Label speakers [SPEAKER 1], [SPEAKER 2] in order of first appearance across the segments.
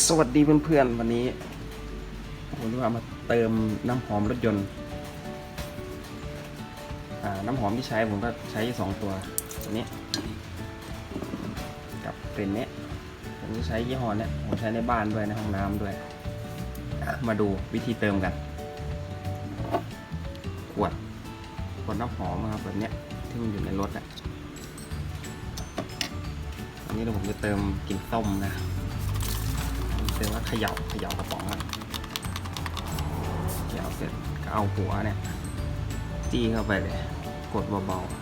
[SPEAKER 1] สวัสดีเพื่อนๆวันนี้ผมจะมาเติมน้ำหอมรถยนต์น้ำหอมที่ใช้ผมก็ใช้สองตัวตัวนี้ กับเป็นเนี้ยผมจะใช้ยี่ห้อเนี้ยผมใช้ในบ้านด้วยในห้องน้ำด้วย มาดูวิธีเติมกัน ขวดขวดน้ำหอมครับแบบเนี้ยที่มันอยู่ในรถอะอันนี้เราผมจะเติมกลิ่นส้มนะ เรียกว่าเขย่าเขย่ากระป๋องมันเขย่าเสร็จก็เอาหัวเนี่ยจี้เข้าไปเลย กดเบาๆ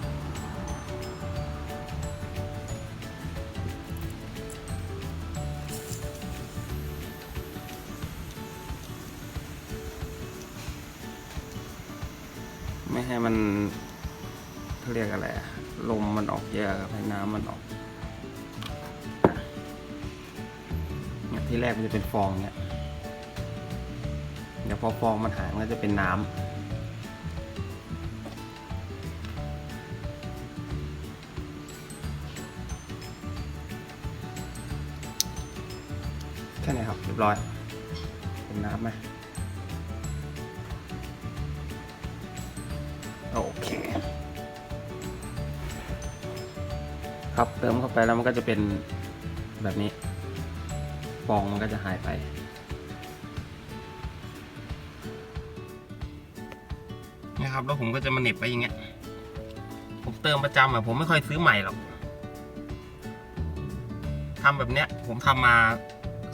[SPEAKER 1] ไม่ให้มันเขาเรียกอะไรลมมันออกเยอะครับให้น้ำมันออก ที่แรกมันจะเป็นฟองเนี่ยเดี๋ยวพอฟองมันหายมันก็จะเป็นน้ำแค่ไหนครับเรียบร้อย เป็นน้ำไหมโอเค ครับเติมเข้าไปแล้วมันก็จะเป็นแบบนี้ ฟองมันก็จะหายไปนี่ยครับ แล้วผมก็จะมาเน็บไปอย่างเงี้ย ผมเติมประจำอะผมไม่ค่อยซื้อใหม่หรอกทำแบบเนี้ย ผมทำมา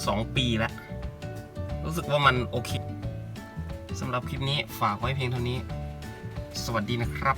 [SPEAKER 1] สองปีแล้ว รู้สึกว่ามันโอเคสำหรับคลิปนี้ฝากไว้เพียงเท่านี้ สวัสดีนะครับ